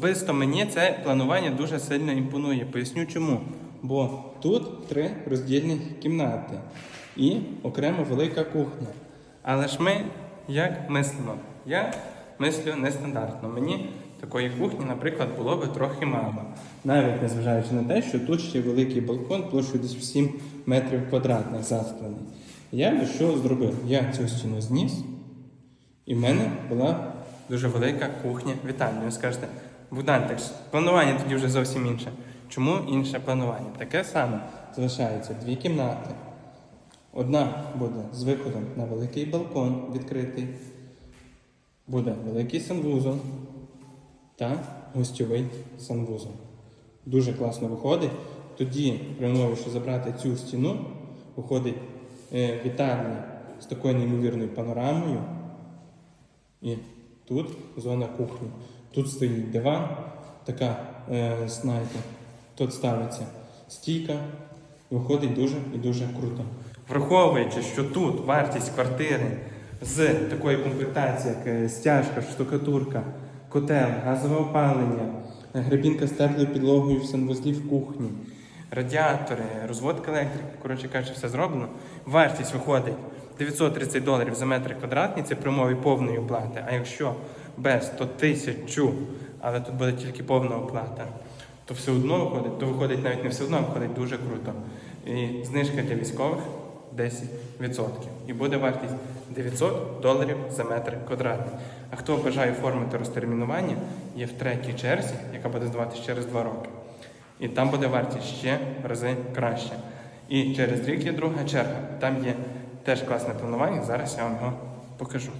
Особисто мені це планування дуже сильно імпонує. Поясню чому. Бо тут три роздільні кімнати і окремо велика кухня. Але ж ми як мислимо? Я мислю нестандартно. Мені такої кухні, наприклад, було би трохи мало. Навіть незважаючи на те, що тут ще великий балкон площею десь 7 метрів квадратних засклений. Я би що зробив? Я цю стіну зніс, і в мене була дуже велика кухня вітальня. Ви скажете, Богдан, так планування тоді вже зовсім інше. Чому інше планування? Таке саме залишається дві кімнати. Одна буде з виходом на великий балкон відкритий, буде великий санвузол та гостьовий санвузол. Дуже класно виходить. Тоді, при умові, що забрати цю стіну, виходить е, вітальня з такою неймовірною панорамою. І тут зона кухні. Тут стоїть диван, така, е, знаєте, тут ставиться стійка. Виходить дуже і дуже круто. Враховуючи, що тут вартість квартири з такої комплектації, як е, стяжка, штукатурка, котел, газове опалення, гребінка з теплою підлогою в санвузлі в кухні, радіатори, розводка електрики, коротше кажучи, все зроблено. Вартість виходить 930 доларів за метр квадратний, це при умові повної оплати. А якщо без, то тисячу, але тут буде тільки повна оплата, то все одно виходить, то виходить навіть не все одно, виходить дуже круто. І знижка для військових 10%. І буде вартість 900 доларів за метр квадратний. А хто бажає оформити розтермінування, є в третій черзі, яка буде здаватися через 2 роки. І там буде вартість ще в рази краще. І через рік є друга черга. Там є теж класне планування. Зараз я вам його покажу.